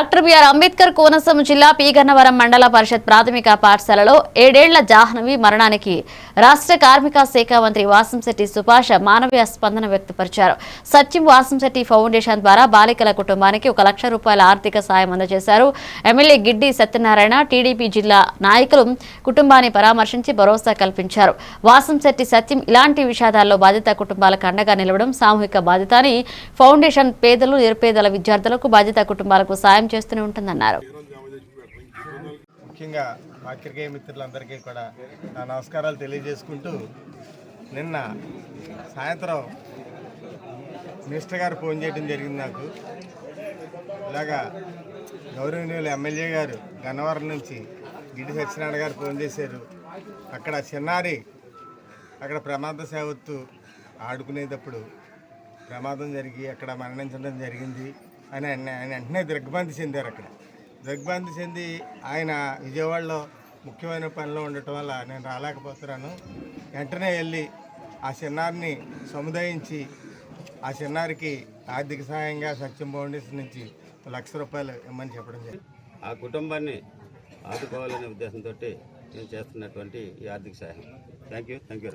Doctor BR Ambedkar Konaseema జిల్లా పీగన్నవరం మండల పరిషత్ ప్రాథమిక పాఠశాలలో ఏడేళ్ళ జాహ్నవి మరణానికి రాష్ట్ర కార్మిక శాఖ మంత్రి వాసంశెట్టి సుభాష్ మానవీయ స్పందన వ్యక్తపరిచారు. సత్యం వాసంశెట్టి ఫౌండేషన్ ద్వారా బాలికల కుటుంబానికి ఒక లక్ష రూపాయల ఆర్థిక సాయం అందజేశారు. ఎమ్మెల్యే గిడ్డి సత్యనారాయణ టీడీపీ జిల్లా నాయకులు కుటుంబాన్ని పరామర్శించి భరోసా కల్పించారు. వాసంశెట్టి సత్యం ఇలాంటి విషాదాల్లో బాధిత కుటుంబాలకు అండగా నిలవడం సామూహిక బాధ్యత ఫౌండేషన్ పేదలు నిరుపేదల విద్యార్థులకు బాధిత కుటుంబాలకు సాయం చేస్తూనే ఉంటుందన్నారు. ముఖ్యంగా పాత్రికేయ మిత్రులందరికీ కూడా నా నమస్కారాలు తెలియజేసుకుంటూ నిన్న సాయంత్రం మినిస్టర్ గారు ఫోన్ చేయడం జరిగింది నాకు. ఇలాగా గౌరవనీయులు ఎమ్మెల్యే గారు గన్నవరం నుంచి గిడి సత్యనారాయణ గారు ఫోన్ చేశారు. అక్కడ చిన్నారి అక్కడ ప్రమాద సేవత్తు ఆడుకునేటప్పుడు ప్రమాదం జరిగి అక్కడ మరణించడం జరిగింది. ఆయన ఆయన వెంటనే దిగ్భ్రాంతి చెందారు అక్కడ. దిగ్భ్రాంతి చెంది ఆయన విజయవాడలో ముఖ్యమైన పనిలో ఉండటం వల్ల నేను రాలేకపోతున్నాను. వెంటనే వెళ్ళి ఆ చిన్నారిని సముదాయించి ఆ చిన్నారికి ఆర్థిక సహాయంగా సత్యం ఫౌండేషన్ నుంచి ఒక లక్ష రూపాయలు ఇమ్మని చెప్పడం జరిగింది. ఆ కుటుంబాన్ని ఆదుకోవాలనే ఉద్దేశంతో నేను చేస్తున్నటువంటి ఈ ఆర్థిక సహాయం. Thank you thank you